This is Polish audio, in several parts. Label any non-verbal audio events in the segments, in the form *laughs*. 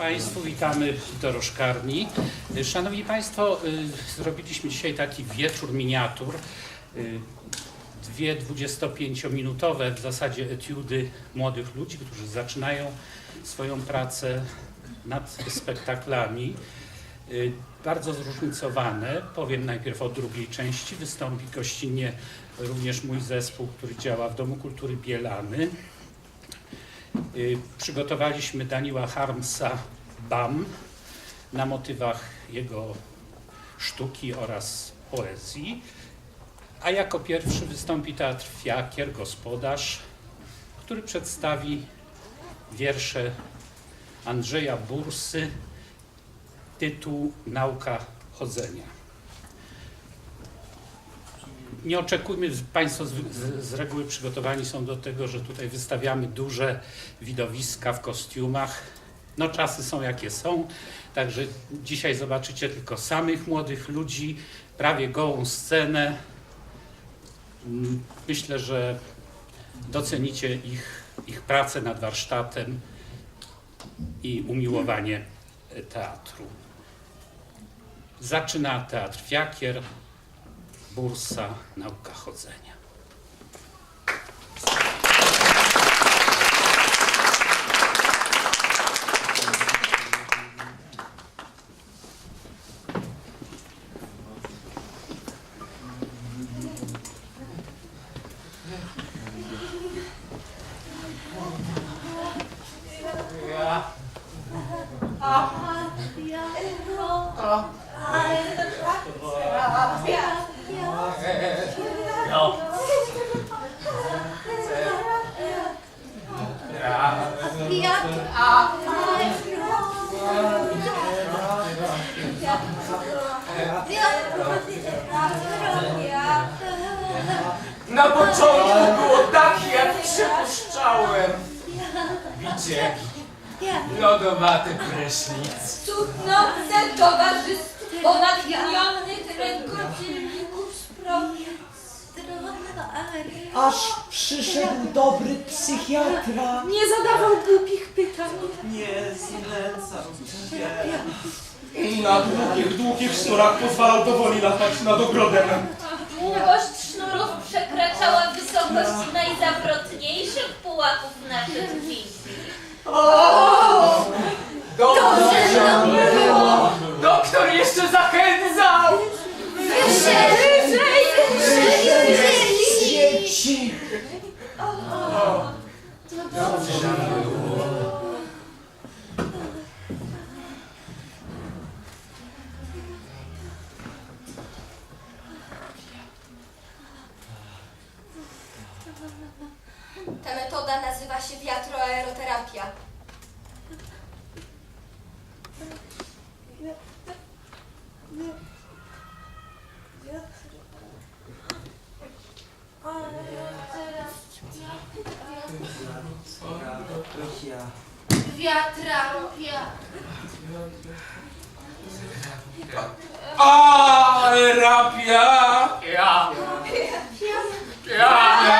Państwu, witamy dorożkarni. Szanowni Państwo, y, zrobiliśmy dzisiaj taki wieczór miniatur. Y, Dwie 25-minutowe w zasadzie etiudy młodych ludzi, którzy zaczynają swoją pracę nad spektaklami. Y, Bardzo zróżnicowane. Powiem najpierw o drugiej części. Wystąpi gościnnie również mój zespół, który działa w Domu Kultury Bielany. Y, Przygotowaliśmy Daniela Harmsa BAM na motywach jego sztuki oraz poezji. A jako pierwszy wystąpi Teatr Fiakier, gospodarz, który przedstawi wiersze Andrzeja Bursy, tytuł Nauka chodzenia. Nie oczekujmy, Państwo z, z, z reguły przygotowani są do tego, że tutaj wystawiamy duże widowiska w kostiumach. No czasy są jakie są, także dzisiaj zobaczycie tylko samych młodych ludzi, prawie gołą scenę. Mm, Myślę, że docenicie ich, ich pracę nad warsztatem i umiłowanie teatru. Zaczyna Teatr Fiakier, Bursa, Nauka Chodzenia. Na początku było tak, jak przypuszczałem. Widzicie, lodowaty prysznic. Cudnowce towarzystwo natchnionych rękodzielników sprawy. Aż przyszedł dobry psychiatra. Nie zadawał głupich pytań. Nie zlecał się. Na długich, długich sznurach pozwalał powoli latać nad ogrodem. Długość sznurów przekraczała wysokość najzawrotniejszych pułapów naszych wizji. Dobrze było! Doktor jeszcze zachęcał! Dzieci! Ta A, terapia! Ja! Ja! Ja! Ja!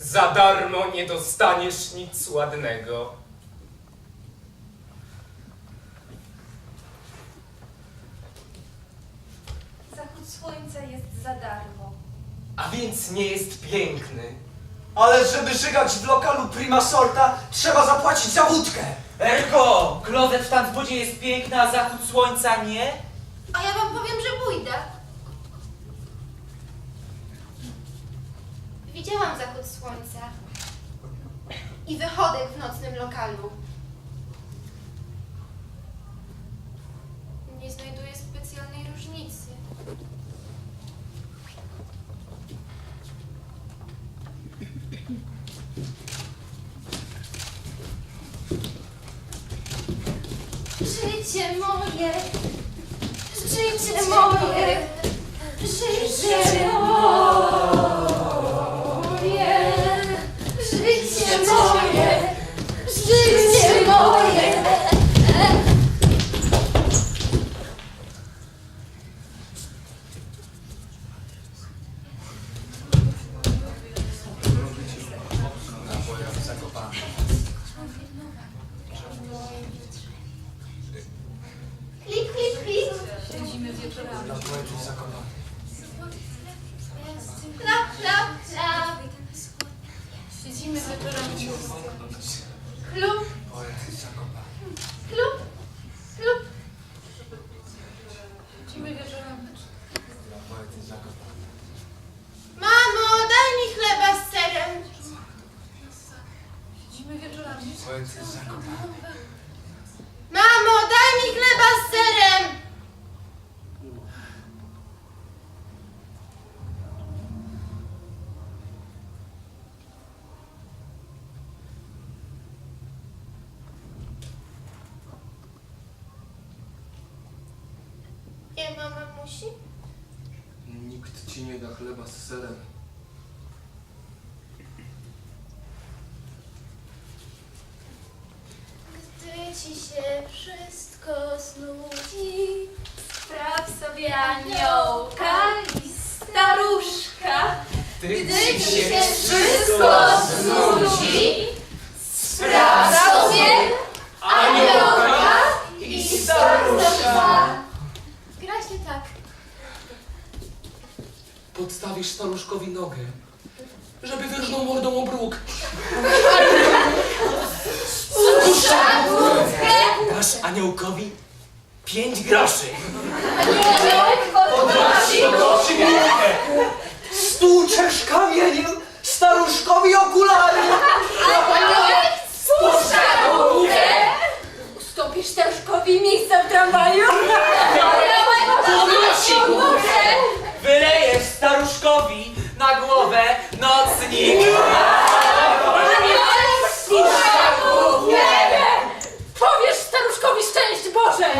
Za darmo nie dostaniesz nic ładnego. Zachód słońca jest za darmo. A więc nie jest piękny. Ale żeby żygać w lokalu Prima Sorta, trzeba zapłacić za wódkę. Ergo, klozet w Tanzbudzie jest piękny, a zachód słońca nie? A ja wam powiem, że pójdę. Widziałam zachód słońca i wychodek w nocnym lokalu. Nie znajduję specjalnej różnicy. Życie moje, życie moje, życie moje, życie moje, życie moje. Klip, klip, klip. Klap, klap, klap. Siedzimy wieczorami. Klub. Klub. Klub. Siedzimy wieczorami. Mamo, daj mi chleba z serem. Siedzimy wieczorami. Mamo, daj mi chleba z serem. Ma mamusi? Nikt ci nie da chleba z serem. Gdy ci się wszystko znudzi, spraw sobie aniołka i staruszka. Gdy ci się wszystko znudzi, spraw sobie aniołka i staruszka. Gra się tak. Podstawisz staruszkowi nogę, żeby wyrżnął mordą obróg. Dasz aniołkowi pięć groszy. Podnosi Stłuczesz kamieniem staruszkowi okulary. Spuszcza główkę. Ustąpisz staruszkowi miejsca w tramwaju. Podnosi główkę. Wylejesz staruszkowi na głowę nocnik. Powiesz staruszkowi szczęść Boże.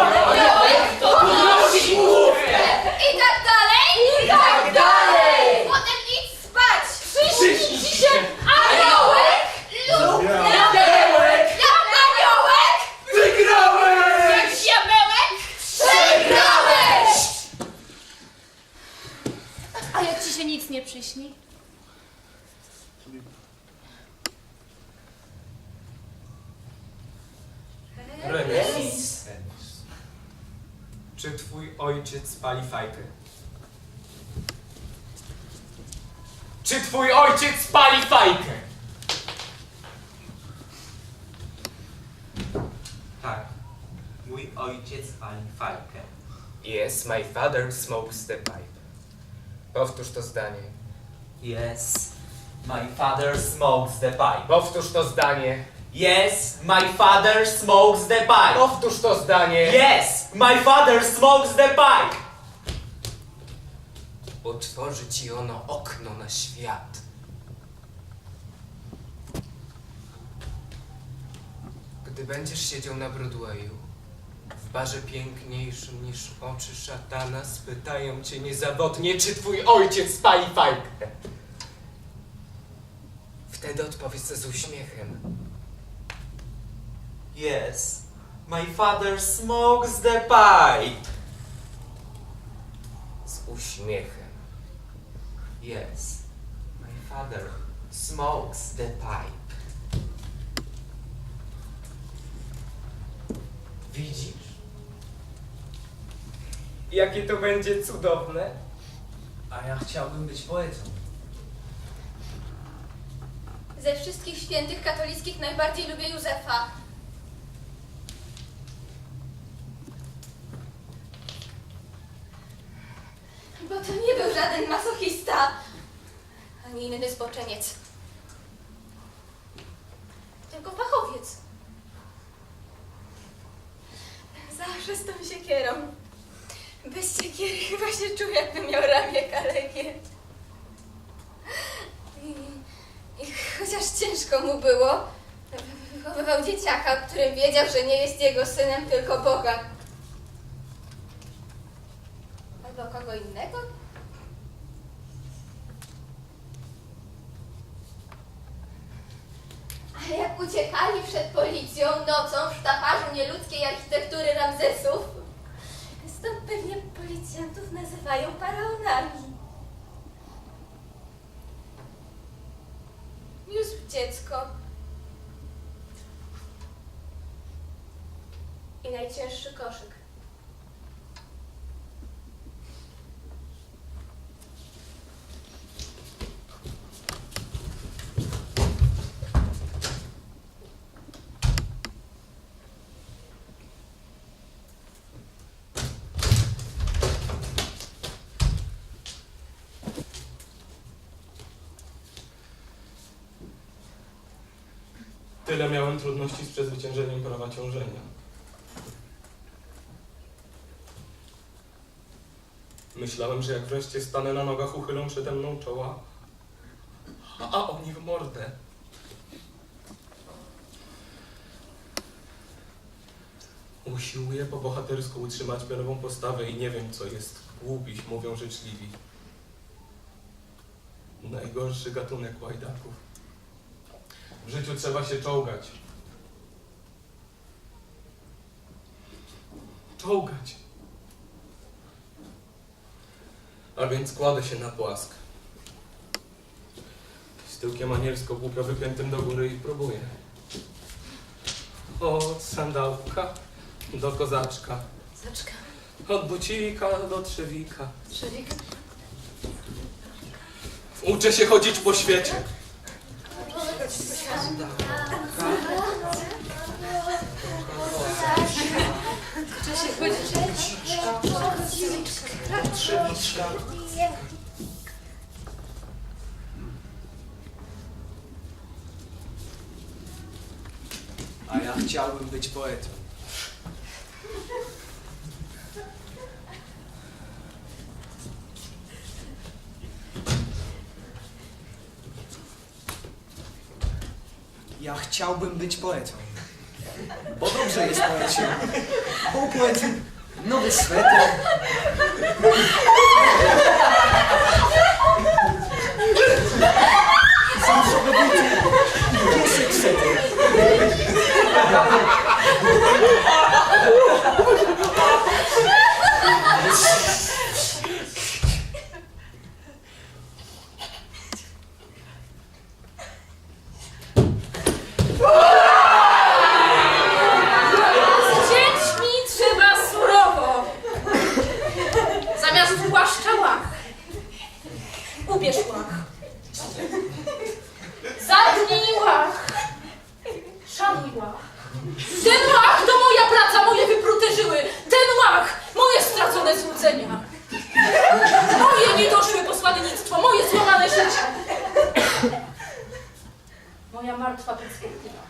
Aniołek podnosi główkę. I tak dalej. I tak dalej. Potem idź spać. Przyśni ci się aniołek lub diabełek. Jak aniołek. Wygrałem! Jak diabełek. Przegrałeś. A jak ci się nic nie przyśni? Remis. Czy twój ojciec pali fajkę? Czy twój ojciec pali fajkę? Tak, mój ojciec pali fajkę. Yes, my father smokes the pipe. Powtórz to zdanie. Yes, my father smokes the pipe. Powtórz to zdanie. Yes, my father smokes the pipe. Powtórz to zdanie. Yes, my father smokes the pipe. Otworzy ci ono okno na świat. Gdy będziesz siedział na Broadwayu, w barze piękniejszym niż oczy szatana, spytają cię niezawodnie, czy twój ojciec pali fajkę. Wtedy odpowiedz z uśmiechem. Yes, my father smokes the pipe. Z uśmiechem. Yes, my father smokes the pipe. Widzisz? Jakie to będzie cudowne? A ja chciałbym być poetą. Ze wszystkich świętych katolickich najbardziej lubię Józefa. Bo to nie był żaden masochista, ani inny zboczeniec. Tylko fachowiec. Zawsze z tą siekierą. Bez siekiery chyba się czuł, jakby miał ramię kalekie. I, I chociaż ciężko mu było, wychowywał dzieciaka, o którym wiedział, że nie jest jego synem, tylko Boga. Albo kogo innego? A jak uciekali przed policją nocą w sztafarzu nieludzkiej architektury Ramzesów, stąd pewnie policjantów nazywają faraonami. Niósł dziecko. I najcięższy koszyk. Tyle miałem trudności z przezwyciężeniem prawa ciążenia. Myślałem, że jak wreszcie stanę na nogach, uchylą przede mną czoła. A oni w mordę. Usiłuję po bohatersku utrzymać pionową postawę i nie wiem, co jest. Głupiś, mówią życzliwi. Najgorszy gatunek łajdaków. W życiu trzeba się czołgać. Czołgać. A więc kładę się na płask. Z tyłkiem anielsko głupio wypiętym do góry i próbuję. Od sandałka do kozaczka. Zaczka. Od bucika do trzewika. Trzewik. Uczę się chodzić po świecie. A ja chciałbym być poetą. Ja chciałbym być poetą. Bo dobrze jest poecie. Bo u poety nowy sweter. *laughs* Zamszowe buty i piesek sweter. Z dziećmi trzeba surowo. Zamiast płaszcza łach. Ubierz łach. Zatnij łach. Szanuj łach. Ten łach to moja praca, moje wyprute żyły. Ten łach, moje stracone złudzenia. Moje niedoszłe posłannictwo, moje złamane życie. Moja martwa perspektywa.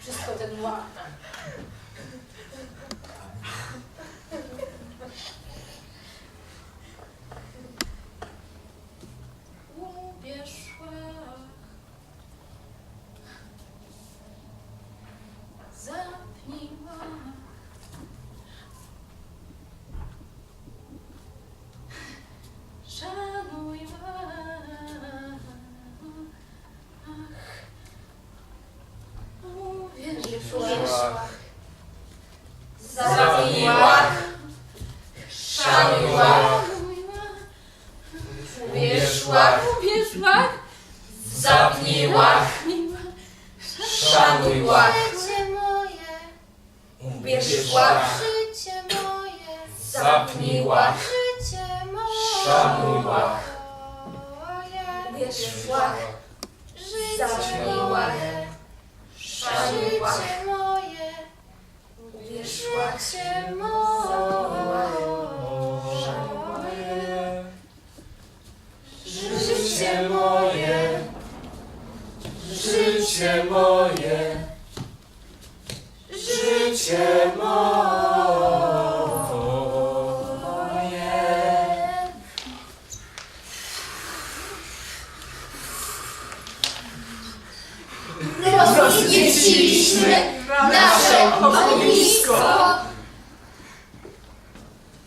Wszystko ten łach. Ubierz łach. Zapnij łach. Szanuj łach. Ubierz łach. Zapnij łach, szanuj łach. Życie moje, Ubierz łach, życie moje, zapnij łach, życie moje. szanuj łach. Ubierz łach, życie moje, Szanuj łach. życie moje, ubierz łach, życie moje. Życie moje, życie moje, życie moje. Roznieciliśmy nasze ognisko.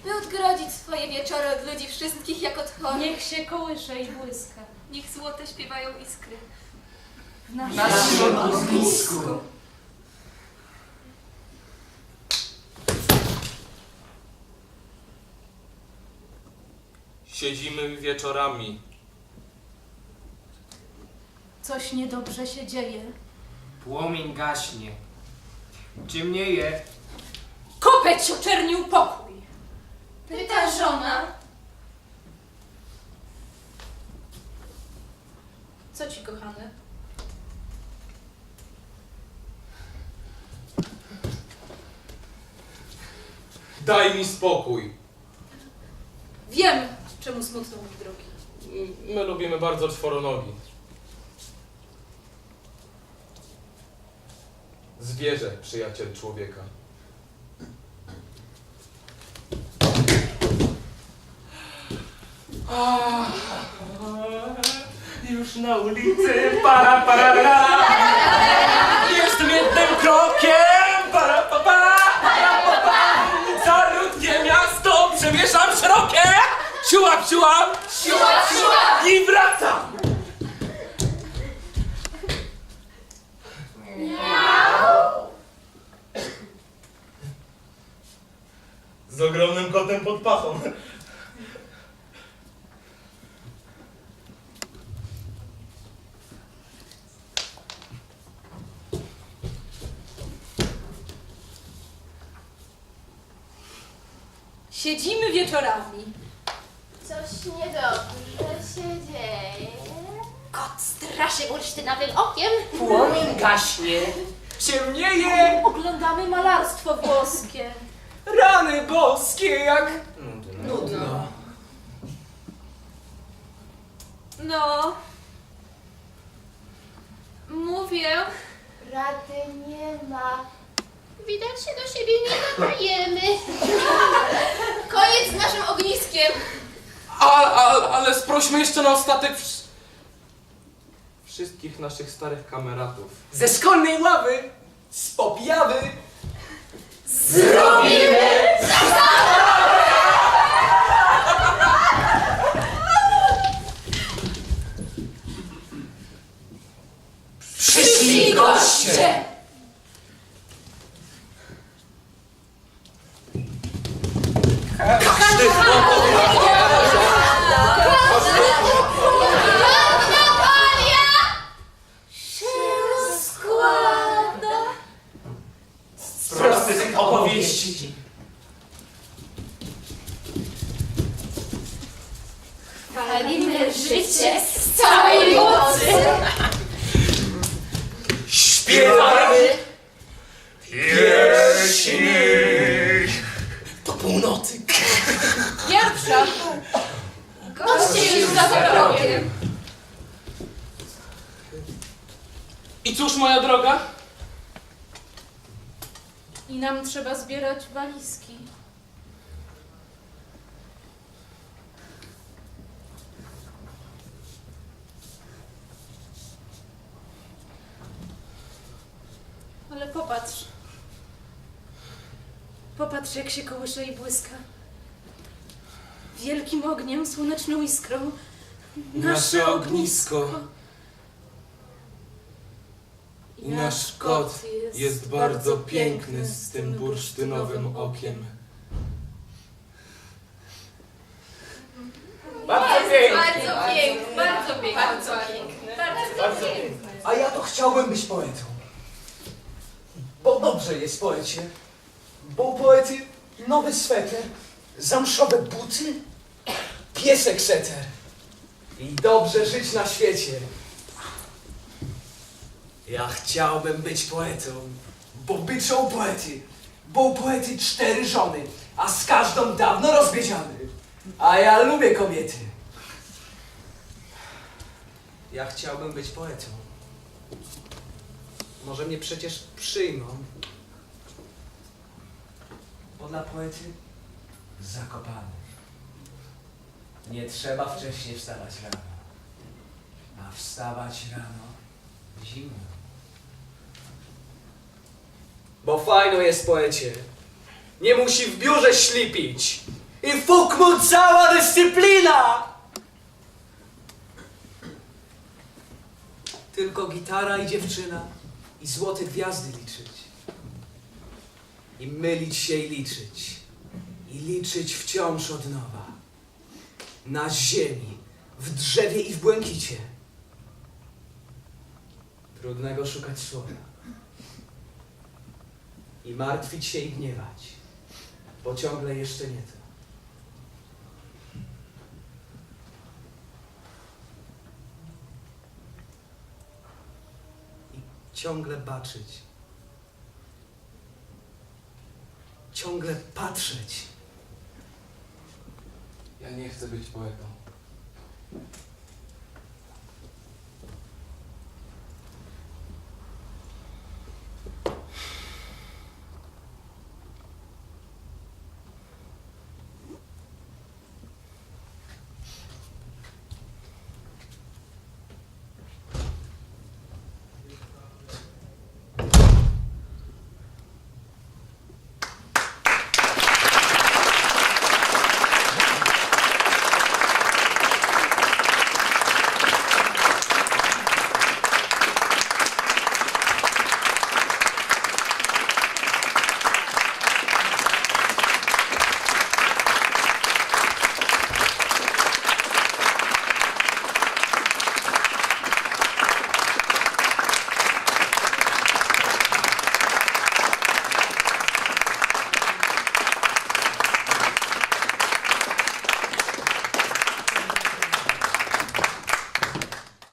By odgrodzić swoje wieczory od ludzi wszystkich jak Niech się kołysze i błyska. Niech złote śpiewają iskry. W naszym Naszym ognisku. Siedzimy wieczorami. coś niedobrze się dzieje. Płomień gaśnie. Ciemnieje. Kopeć oczernił pokój. Pyta żona. Co ci, kochany? Daj mi spokój. Wiem, czemu smutno mój drogi. My lubimy bardzo czworonogi. Zwierzę, przyjaciel człowieka. Już na ulicy, para, para, para. Jestem jednym krokiem, para, pa, pa, para, pa, pa. Zarudnie miasto, przemieszam szerokie. Siłap, siłap, Siła, siła. i wracam. Z ogromnym kotem pod pachą. Siedzimy wieczorami. Coś niedobrze się dzieje. Kot straszy bursztynowym okiem. Płomień gaśnie. Ciemnieje. Oglądamy malarstwo włoskie. Rany boskie jak... Nudno. No. Mówię. Rady nie ma. Widać się do siebie nie nadajemy. Koniec z naszym ogniskiem. A, a, ale sprośmy jeszcze na ostatek wsz- wszystkich naszych starych kameratów. Ze szkolnej ławy, z objawy. Przyszli goście. Natalia! Się rozkłada. Z prostych opowieści. Palimy życie z całej mocy. Śpiewamy Pieśni! do północy. Pierwsza. Goście już za progiem. I cóż, moja droga? I nam trzeba zbierać walizki. Ale popatrz. Popatrz, jak się kołysze i błyska. Wielkim ogniem, słoneczną iskrą. Nasze ognisko. I nasz kot jest bardzo piękny z tym bursztynowym okiem. Bardzo Jest pięknie. Bardzo piękny, bardzo piękny. Bardzo piękny. Bardzo piękny. A ja to chciałbym być poetą. Bo dobrze jest poecie. Bo u poety nowy sweter, zamszowe buty, piesek seter. I dobrze żyć na świecie. Ja chciałbym być poetą, bo byczą poety, bo poety cztery żony, a z każdą dawno rozwiedziany. A ja lubię kobiety. Ja chciałbym być poetą. Może mnie przecież przyjmą. Bo dla poety zakopany. Nie trzeba wcześniej wstawać rano. A wstawać rano zimno. Bo fajno jest poecie. Nie musi w biurze ślipić. I fuk mu cała dyscyplina! Tylko gitara i dziewczyna i złote gwiazdy liczyć. I mylić się i liczyć. I liczyć wciąż od nowa. Na ziemi, w drzewie i w błękicie. Trudnego szukać słowa. I martwić się i gniewać, bo ciągle jeszcze nie to. i ciągle baczyć. Ciągle patrzeć. Ja nie chcę być poetą.